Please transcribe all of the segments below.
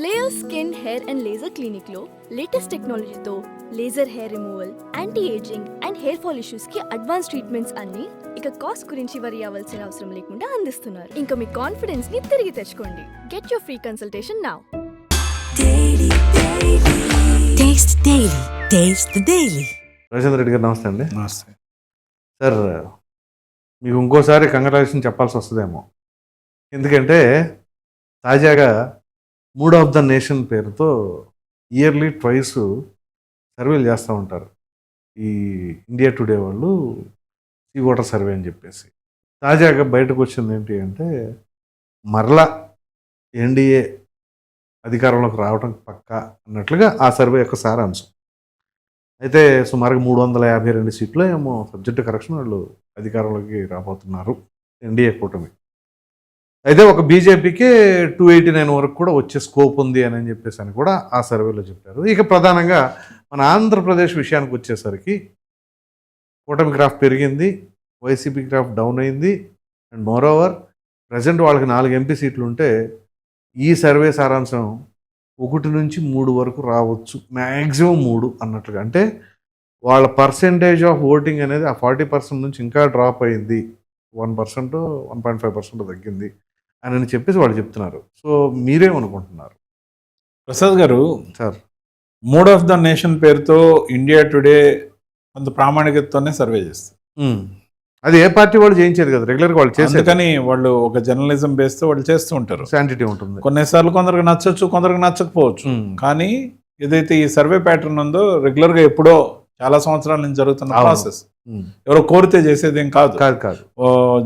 Layer skin hair and laser క్లినిక్లో latest టెక్నాలజీతో laser hair removal anti ageing and hair fall ఇష్యూస్కి advance treatments అన్ని ఇక cost గురించి వరి అవ్వాల్సిన అవసరం లేకుండా అందిస్తున్నారు. ఇంకా మీ కాన్ఫిడెన్స్ని తిరిగి తెచ్చుకోండి. Get your free consultation now Daily. Ravichandra Reddy గారు నమస్తే అండి. నమస్తే. సార్ మీకు ఇంకోసారి కంగ్రాచులేషన్ చెప్పాల్సి వస్తుందేమో. ఎందుకంటే తాజాగా మూడ్ ఆఫ్ ద నేషన్ పేరుతో ఇయర్లీ ట్వైస్ సర్వేలు చేస్తూ ఉంటారు. ఈ ఇండియా టుడే వాళ్ళు సీ వాటర్ సర్వే అని చెప్పేసి. తాజాగా బయటకు వచ్చింది ఏంటి అంటే మరలా ఎన్డీఏ అధికారంలోకి రావడం పక్కా అన్నట్లుగా ఆ సర్వే యొక్క సారాంశం. అయితే సుమారుగా మూడు వందల యాభై రెండు సీట్లు ఏమో సబ్జెక్టు కరెక్షన్ వాళ్ళు అధికారంలోకి రాబోతున్నారు. ఎన్డీఏ కూటమి. అయితే ఒక బీజేపీకి టూ ఎయిటీ నైన్ వరకు కూడా వచ్చే స్కోప్ ఉంది అని చెప్పేసి అని కూడా ఆ సర్వేలో చెప్పారు. ఇక ప్రధానంగా మన ఆంధ్రప్రదేశ్ విషయానికి వచ్చేసరికి కూటమి గ్రాఫ్ పెరిగింది వైసీపీ గ్రాఫ్ డౌన్ అయింది అండ్ మోర్ ఓవర్ ప్రజెంట్ వాళ్ళకి నాలుగు ఎంపీ సీట్లు ఉంటే ఈ సర్వే సారాంశం ఒకటి నుంచి మూడు వరకు రావచ్చు మ్యాక్సిమం మూడు అన్నట్లుగా. అంటే వాళ్ళ పర్సెంటేజ్ ఆఫ్ ఓటింగ్ అనేది ఆ ఫార్టీ పర్సెంట్ నుంచి ఇంకా డ్రాప్ అయింది. One percent one point five percent తగ్గింది. అని చెప్పేసి వాళ్ళు చెప్తున్నారు. సో మీరేమనుకుంటున్నారు ప్రసాద్ గారు sir. Mood of the nation పేరుతో ఇండియా టుడే కొంత ప్రామాణికతతోనే సర్వే చేస్తారు. అది ఏ పార్టీ వాళ్ళు చేయించారు కదా రెగ్యులర్గా వాళ్ళు చేసే అందుకని వాళ్ళు ఒక జర్నలిజం బేస్తో వాళ్ళు చేస్తూ ఉంటారు. శాంటిటీ ఉంటుంది. కొన్నిసార్లు కొందరికి నచ్చొచ్చు కొందరికి నచ్చకపోవచ్చు. కానీ ఏదైతే ఈ సర్వే ప్యాటర్న్ ఉందో రెగ్యులర్గా ఎప్పుడో చాలా సంవత్సరాల నుంచి జరుగుతున్న. ప్రాసెస్. ఎవరో కోరితే చేసేది ఏం కాదు కాదు కాదు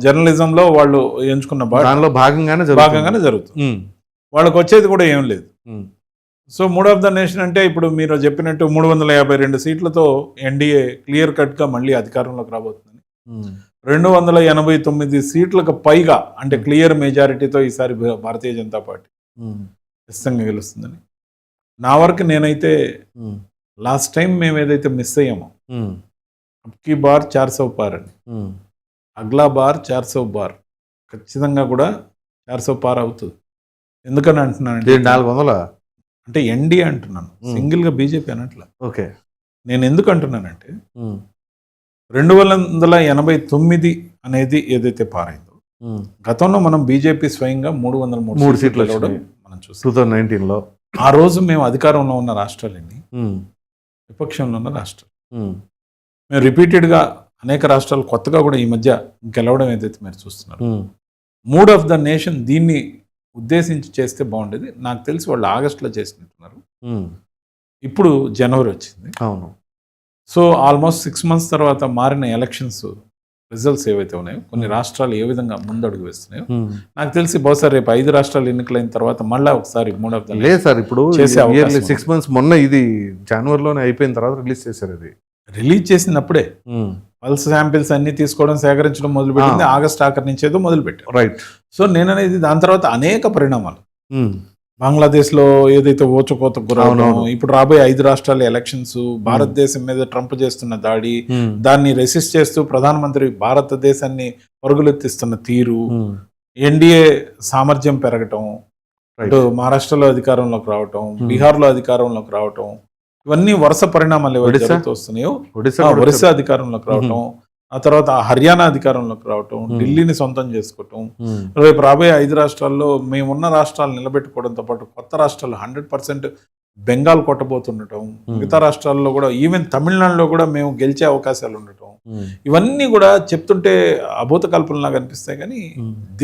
జర్నలిజం లో వాళ్ళు ఎంచుకున్న దానిలో భాగంగానే. భాగంగానే జరుగుతుంది. వాళ్ళకి వచ్చేది కూడా ఏం లేదు. So mood of the nation అంటే ఇప్పుడు మీరు చెప్పినట్టు మూడు వందల యాభై రెండు సీట్లతో ఎన్డీఏ క్లియర్ కట్గా మళ్ళీ అధికారంలోకి రాబోతుంది ఉమ్. రెండు వందల ఎనభై తొమ్మిది సీట్లకు పైగా అంటే క్లియర్ మెజారిటీతో ఈసారి భారతీయ జనతా పార్టీ. ఖచ్చితంగా గెలుస్తుందని నా వరకు నేనైతే. లాస్ట్ టైం మేము ఏదైతే మిస్ అయ్యామో అబ్కి బార్ చార్ సౌ పార్ అని ఉమ్. అగ్లా బార్ చార్ సౌ బార్ ఖచ్చితంగా కూడా చార్ సౌ పార్ అవుతుంది ఎందుకని అంటున్నాను నాలుగు వందల అంటే ఎన్డీ అంటున్నాను Hmm. సింగిల్గా బీజేపీ అనట్లా ఓకే నేను ఎందుకు అంటున్నానంటే. రెండు వందల ఎనభై తొమ్మిది అనేది ఏదైతే పారైందో. గతంలో మనం బీజేపీ స్వయంగా మూడు వందల మూడు సీట్లు వచ్చినాయి. మనం చూస్తాం టూ థౌజండ్ నైన్టీన్లో ఆ రోజు మేము అధికారంలో ఉన్న రాష్ట్రాలన్నీ. విపక్షంలో ఉన్న రాష్ట్రాలు. మేము రిపీటెడ్గా అనేక రాష్ట్రాలు కొత్తగా కూడా ఈ మధ్య గెలవడం ఏదైతే మీరు చూస్తున్నారు um. Mood of the nation దీన్ని ఉద్దేశించి చేస్తే బాగుండేది నాకు తెలిసి వాళ్ళు ఆగస్టులో చేసినట్టున్నారు ఉమ్. ఇప్పుడు జనవరి వచ్చింది అవును సో ఆల్మోస్ట్ సిక్స్ మంత్స్ తర్వాత మారిన ఎలక్షన్స్ రిజల్ట్స్ ఏవైతే ఉన్నాయో కొన్ని రాష్ట్రాలు ఏ విధంగా ముందడుగు వేస్తున్నాయో. నాకు తెలిసి బహుశా రేపు ఐదు రాష్ట్రాలు ఎన్నికలైన తర్వాత మళ్ళీ ఒకసారి మూడ్ ఆఫ్ ద లేదు సార్ ఇప్పుడు. సిక్స్ మంత్స్ మొన్న ఇది జనవరిలోనే అయిపోయిన తర్వాత రిలీజ్ చేశారు ఇది రిలీజ్ చేసినప్పుడే పల్స్ శాంపిల్స్ అన్ని తీసుకోవడం సేకరించడం మొదలుపెట్టింది. ఆ. ఆగస్ట్ ఆఖరి నుంచి ఏదో మొదలుపెట్టారు. రైట్ సో నేను అనేది దాని తర్వాత అనేక పరిణామాలు. బంగ్లాదేశ్లో ఏదైతే ఓచకోత గురవడం. ఇప్పుడు రాబోయే ఐదు రాష్ట్రాల ఎలక్షన్స్ భారతదేశం మీద ట్రంప్ చేస్తున్న దాడి దాన్ని రెసిస్ట్ చేస్తూ ప్రధానమంత్రి భారతదేశాన్ని పరుగులెత్తిస్తున్న తీరు ఎన్డీఏ సామర్థ్యం పెరగటం అటు మహారాష్ట్రలో అధికారంలోకి రావటం. బీహార్లో అధికారంలోకి రావటం ఇవన్నీ వరుస పరిణామాలు ఏవైతే వస్తున్నాయో ఒరిస్సా అధికారంలోకి రావటం ఆ తర్వాత హర్యానా అధికారంలోకి రావటం. ఢిల్లీని సొంతం చేసుకోవటం. రేపు రాబోయే ఐదు రాష్ట్రాల్లో మేమున్న రాష్ట్రాలు నిలబెట్టుకోవడంతో పాటు కొత్త రాష్ట్రాలు హండ్రెడ్ పర్సెంట్ బెంగాల్ కొట్టబోతుండటం మిగతా రాష్ట్రాల్లో కూడా ఈవెన్ తమిళనాడులో కూడా మేము గెలిచే అవకాశాలు ఉండటం. ఇవన్నీ కూడా చెప్తుంటే అభూత కల్పనలాగా అనిపిస్తాయి కానీ.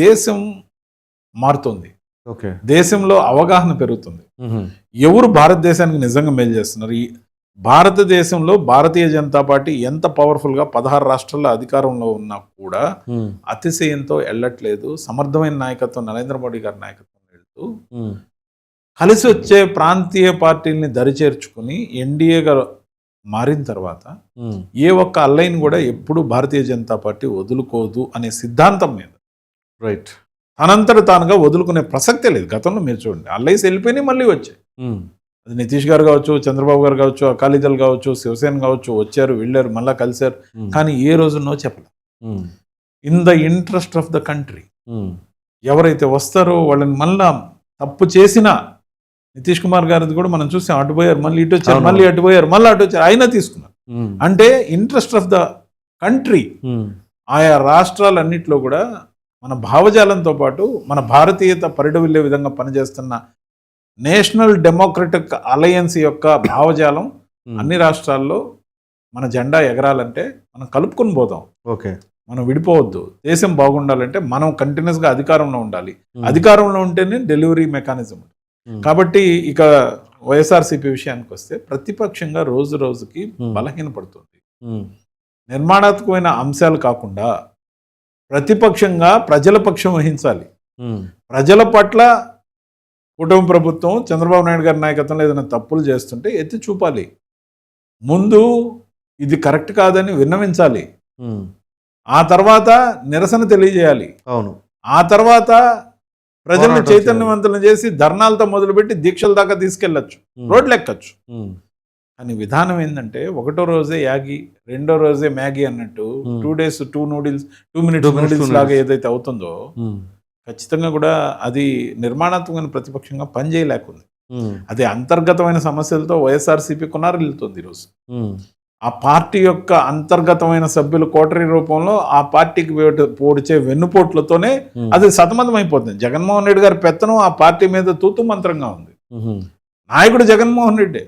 దేశం మారుతుంది ఓకే దేశంలో అవగాహన పెరుగుతుంది. ఎవరు భారతదేశానికి నిజంగా మేలు చేస్తున్నారు ఈ భారతదేశంలో భారతీయ జనతా పార్టీ ఎంత పవర్ఫుల్గా పదహారు రాష్ట్రాల్లో అధికారంలో ఉన్నా కూడా. అతిశయంతో వెళ్ళట్లేదు సమర్థమైన నాయకత్వం నరేంద్ర మోడీ గారి నాయకత్వం వెళ్తూ. కలిసి వచ్చే ప్రాంతీయ పార్టీల్ని దరిచేర్చుకుని ఎన్డీఏగా మారిన తర్వాత. ఏ ఒక్క అల్లైన్ కూడా ఎప్పుడు భారతీయ జనతా పార్టీ వదులుకోదు అనే సిద్ధాంతం మీద రైట్ తనంతట తానుగా వదులుకునే ప్రసక్తే లేదు గతంలో మీరు చూడండి అల్లైస్ వెళ్ళిపోయినాయి మళ్ళీ వచ్చాయి. అది నితీష్ గారు కావచ్చు చంద్రబాబు గారు కావచ్చు అకాలీదల్ కావచ్చు శివసేన కావచ్చు వచ్చారు వెళ్ళారు మళ్ళీ కలిశారు. కానీ ఏ రోజు నో చెప్పలేదు. In the interest of the country. ఎవరైతే వస్తారో వాళ్ళని మళ్ళా తప్పు చేసినా నితీష్ కుమార్ గారిది కూడా మనం చూసాం అటు పోయారు మళ్ళీ ఇటు వచ్చారు. మళ్ళీ అటు పోయారు మళ్ళీ అటు వచ్చారు అయినా తీసుకున్నారు అంటే ఇంట్రెస్ట్ ఆఫ్ ద కంట్రీ ఆయా రాష్ట్రాలన్నింటిలో కూడా మన భావజాలంతో పాటు మన భారతీయత పరిడవిల్లే విధంగా పనిచేస్తున్న నేషనల్ డెమోక్రటిక్ అలయన్స్ యొక్క భావజాలం ఉమ్. అన్ని రాష్ట్రాల్లో మన జెండా ఎగరాలంటే మనం కలుపుకొని పోతాం. ఓకే. మనం విడిపోవద్దు. దేశం బాగుండాలంటే మనం కంటిన్యూస్గా అధికారంలో ఉండాలి. ఉమ్, అధికారంలో ఉంటేనే డెలివరీ మెకానిజం ఉమ్, కాబట్టి ఇక వైఎస్ఆర్సీపీ విషయానికి వస్తే ప్రతిపక్షంగా రోజు రోజుకి Hmm. బలహీనపడుతుంది. నిర్మాణాత్మకమైన అంశాలు కాకుండా ప్రతిపక్షంగా ప్రజల పక్షం వహించాలి. ప్రజల పట్ల కుటుంబ ప్రభుత్వం చంద్రబాబు నాయుడు గారి నాయకత్వంలో ఏదైనా తప్పులు చేస్తుంటే ఎత్తి చూపాలి. ముందు ఇది కరెక్ట్ కాదని విన్నవించాలి. ఆ తర్వాత నిరసన తెలియజేయాలి. అవును. ఆ తర్వాత ప్రజలను చైతన్యవంతులను చేసి ధర్నాలతో మొదలుపెట్టి దీక్షల దాకా తీసుకెళ్ళొచ్చు రోడ్లు ఎక్కచ్చు కానీ విధానం ఏంటంటే ఒకటో రోజే యాగి రెండో రోజే మ్యాగీ అన్నట్టు Hmm. Two days two noodles two minutes noodles లాగా. ఏదైతే అవుతుందో ఉమ్, ఖచ్చితంగా కూడా అది నిర్మాణాత్మకమైన ప్రతిపక్షంగా పనిచేయలేకుంది ఉమ్, అది అంతర్గతమైన సమస్యలతో వైఎస్ఆర్సీపీ కొనారిల్లుతుంది ఈరోజు. ఉమ్, ఆ పార్టీ యొక్క అంతర్గతమైన సభ్యులు కోటరీ రూపంలో ఆ పార్టీకి పోడిచే వెన్నుపోట్లతోనే అది సతమతం అయిపోతుంది జగన్మోహన్ రెడ్డి గారి పెత్తనం ఆ పార్టీ మీద తూతు మంత్రంగా ఉంది. నాయకుడు జగన్మోహన్ రెడ్డి.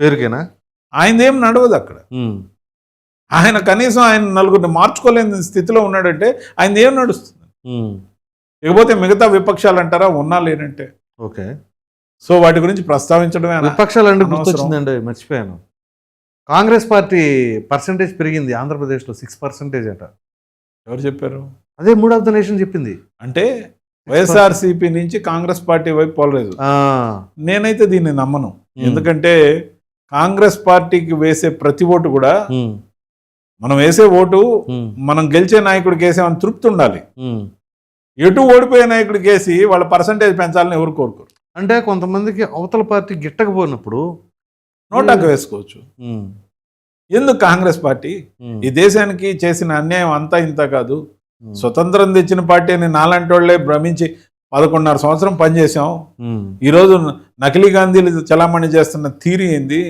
పేరుకేనా? ఆయనదేం నడవదు అక్కడ. ఆయన కనీసం ఆయన నలుగురిని మార్చుకోలేని స్థితిలో ఉన్నాడంటే ఆయన ఏం నడుస్తుంది ఇకపోతే మిగతా విపక్షాలు అంటారా ఉన్నా లేనంటే? ఓకే. సో వాటి గురించి ప్రస్తావించడమే విపక్షాలు అంటే. గుర్తొచ్చిందండి మర్చిపోయాను. కాంగ్రెస్ పార్టీ పర్సంటేజ్ పెరిగింది ఆంధ్రప్రదేశ్లో సిక్స్ పర్సెంటేజ్ అట. ఎవరు చెప్పారు? అదే మూడ్ ఆఫ్ ద నేషన్ చెప్పింది. అంటే వైఎస్ఆర్సీపీ నుంచి కాంగ్రెస్ పార్టీ వైపు పోలేదు నేనైతే దీన్ని నమ్మను. ఎందుకంటే కాంగ్రెస్ పార్టీకి వేసే ప్రతి ఓటు కూడా మనం వేసే ఓటు మనం గెలిచే నాయకుడికి వేసామని తృప్తి ఉండాలి. ఎటు ఓడిపోయే నాయకుడికి వేసి వాళ్ళ పర్సంటేజ్ పెంచాలని ఎవరు కోరుకోరు. అంటే కొంతమందికి అవతల పార్టీ గిట్టకపోయినప్పుడు నోటాకు వేసుకోవచ్చు. ఎందుకు కాంగ్రెస్ పార్టీ? ఈ దేశానికి చేసిన అన్యాయం అంతా ఇంత కాదు. స్వతంత్రం తెచ్చిన పార్టీ అని నాలాంటి వాళ్ళే భ్రమించి పదకొండున్నర సంవత్సరం పనిచేసాం ఈరోజు నకిలీ గాంధీలు చలామణి చేస్తున్న థీరీ ఏంది.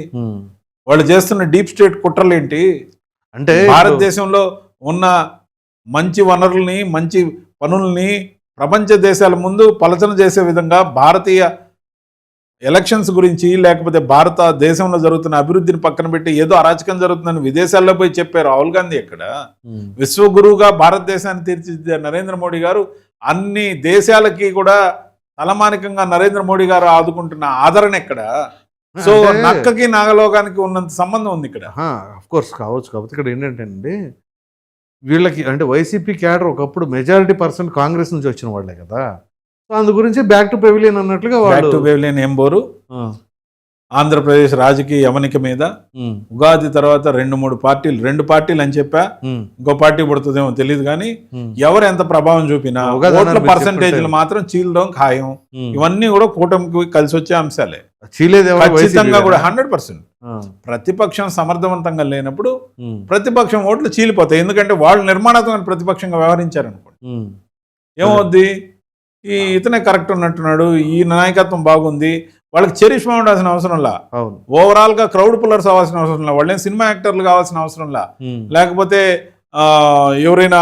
వాళ్ళు చేస్తున్న డీప్ స్టేట్ కుట్రలేంటి? అంటే భారతదేశంలో ఉన్న మంచి వనరుల్ని మంచి పనుల్ని ప్రపంచ దేశాల ముందు పలచన చేసే విధంగా భారతీయ ఎలక్షన్స్ గురించి లేకపోతే భారతదేశంలో జరుగుతున్న అభివృద్ధిని పక్కన పెట్టి ఏదో అరాచకం జరుగుతుందని విదేశాల్లో పోయి చెప్పారు రాహుల్ గాంధీ ఎక్కడ? విశ్వగురువుగా భారతదేశాన్ని తీర్చిదిద్దే నరేంద్ర మోడీ గారు. అన్ని దేశాలకి కూడా తలమానికంగా నరేంద్ర మోడీ గారు ఆదుకుంటున్న ఆదరణ ఎక్కడ? సో నక్కకి నాగలోకానికి ఉన్నంత సంబంధం ఉంది ఇక్కడ. కోర్స్ కావచ్చు. కాకపోతే ఇక్కడ ఏంటంటే అండి వీళ్ళకి అంటే వైసీపీ క్యాడర్ ఒకప్పుడు మెజారిటీ పర్సెంట్ కాంగ్రెస్ నుంచి వచ్చిన వాళ్ళే కదా. సో అందు గురించి బ్యాక్ టు పెవిలియన్ అన్నట్లుగా బ్యాక్ టు వేవ్లేని ఎంబోరు ఆ, ఆంధ్రప్రదేశ్ రాజకీయ యవనిక మీద ఉగాది తర్వాత రెండు మూడు పార్టీలు రెండు పార్టీలు అని చెప్పా. ఇంకో పార్టీ పుడుతుందేమో తెలియదు కానీ ఎవరు ఎంత ప్రభావం చూపినా ఓట్ల పర్సంటేజ్లు. మాత్రం చీలడం ఖాయం. ఇవన్నీ కూడా కూటమికి కలిసి వచ్చే అంశాలే? ఖచ్చితంగా కూడా? Hundred percent. ప్రతిపక్షం సమర్థవంతంగా లేనప్పుడు ప్రతిపక్షం ఓట్లు చీలిపోతాయి. ఎందుకంటే వాళ్ళు నిర్మాణాత్మక ప్రతిపక్షంగా వ్యవహరించారు అనుకోండి ఉమ్, ఏమవుద్ది? ఈ ఇతనే కరెక్ట్ ఉన్నట్టున్నాడు. ఈ నాయకత్వం బాగుంది. వాళ్ళకి చరిష్మా ఉండాల్సిన అవసరంలా ఓవరాల్గా క్రౌడ్ పుల్లర్స్ అవ్వాల్సిన అవసరం లా. వాళ్ళేం సినిమా యాక్టర్లు కావాల్సిన అవసరం లా. లేకపోతే ఎవరైనా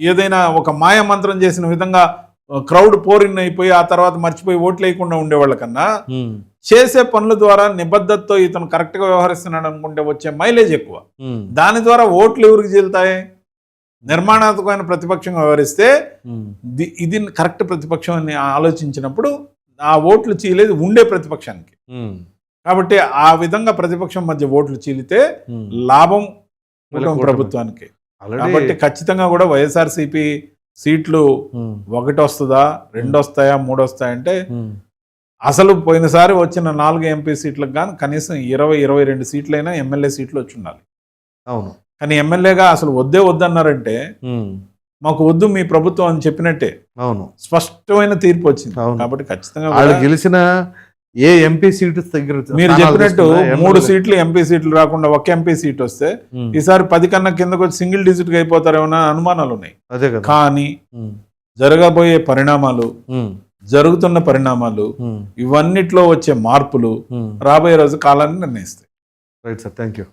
ఏదైనా ఒక మాయ మంత్రం చేసిన విధంగా క్రౌడ్ పోరిన్ అయిపోయి ఆ తర్వాత మర్చిపోయి ఓట్లు వేయకుండా ఉండేవాళ్ళకన్నా చేసే పనుల ద్వారా నిబద్ధతతో ఇతను కరెక్ట్గా వ్యవహరిస్తున్నాడు అనుకుంటే వచ్చే మైలేజ్ ఎక్కువ. దాని ద్వారా ఓట్లు ఎవరికి చెల్తాయి నిర్మాణాత్మకమైన ప్రతిపక్షంగా వ్యవహరిస్తే ఇది కరెక్ట్ ప్రతిపక్షం అని ఆలోచించినప్పుడు ఆ ఓట్లు చీలేది ఉండే ప్రతిపక్షానికి. కాబట్టి ఆ విధంగా ప్రతిపక్షం మధ్య ఓట్లు చీలితే. లాభం. ప్రభుత్వానికి. కాబట్టి ఖచ్చితంగా కూడా వైఎస్ఆర్సీపీ సీట్లు ఒకటి వస్తుందా రెండు వస్తాయా మూడు వస్తాయంటే అసలు పోయినసారి వచ్చిన నాలుగు ఎంపీ సీట్లకు కానీ కనీసం ఇరవై ఇరవై రెండు సీట్లైనా ఎమ్మెల్యే సీట్లు వచ్చి ఉండాలి. అవును. కానీ ఎమ్మెల్యేగా అసలు వద్దే వద్దన్నారంటే మాకు వద్దు మీ ప్రభుత్వం అని చెప్పినట్టే. అవును. స్పష్టమైన తీర్పు వచ్చింది. అవును. కాబట్టి ఖచ్చితంగా వాళ్ళు గెలిచిన ఏ ఎంపీ సీటు దగ్గర మీరు చెప్పినట్టు మూడు సీట్లు. ఎంపీ సీట్లు రాకుండా ఒక ఎంపీ సీట్ వస్తే ఈసారి పది కన్నా కిందకు వచ్చి సింగిల్ డిజిట్గా అయిపోతారేమో అని అనుమానాలు ఉన్నాయి. అదే కదా. కానీ జరగబోయే పరిణామాలు జరుగుతున్న పరిణామాలు ఇవన్నిట్లో వచ్చే మార్పులు. రాబోయే రోజు కాలాన్ని నిర్ణయిస్తాయి. Right sir thank you